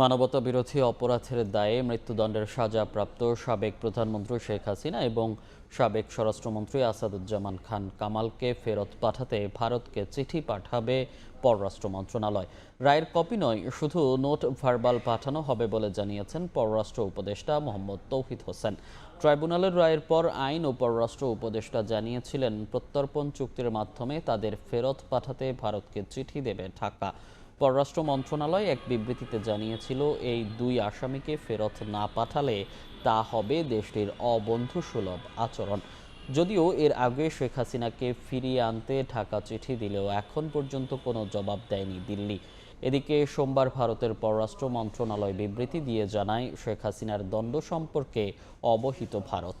মানবতা বিরোধী অপরাধের দায়ে মৃত্যুদণ্ডের সাজাপ্রাপ্ত সাবেক প্রধানমন্ত্রী শেখ হাসিনা এবং সাবেক স্বরাষ্ট্রমন্ত্রী আসাদুজ্জামান খান কামালকে ফেরত পাঠাতে ভারতকে চিঠি পাঠাবে পররাষ্ট্র মন্ত্রণালয়। রায়ের কপি নয়, শুধু নোট ভার্বাল পাঠানো হবে বলে জানিয়েছেন পররাষ্ট্র উপদেষ্টা মোহাম্মদ তৌহিদ হোসেন। ট্রাইব্যুনালের রায়ের পর আইন ও পররাষ্ট্র উপদেষ্টা জানিয়েছিলেন, প্রত্যর্পণ চুক্তির মাধ্যমে তাদের ফেরত পাঠাতে ভারতকে চিঠি দেবে ঢাকা। পররাষ্ট্র মন্ত্রণালয় এক বিবৃতিতে জানিয়েছিল, এই দুই আসামিকে ফেরত না পাঠালে তা হবে দেশটির অবন্ধুসুলভ আচরণ। যদিও এর আগে শেখ হাসিনাকে ফিরিয়ে আনতে ঢাকা চিঠি দিলেও এখন পর্যন্ত কোনো জবাব দেয়নি দিল্লি। এদিকে সোমবার ভারতের পররাষ্ট্র মন্ত্রণালয় বিবৃতি দিয়ে জানায়, শেখ হাসিনার দণ্ড সম্পর্কে অবহিত ভারত।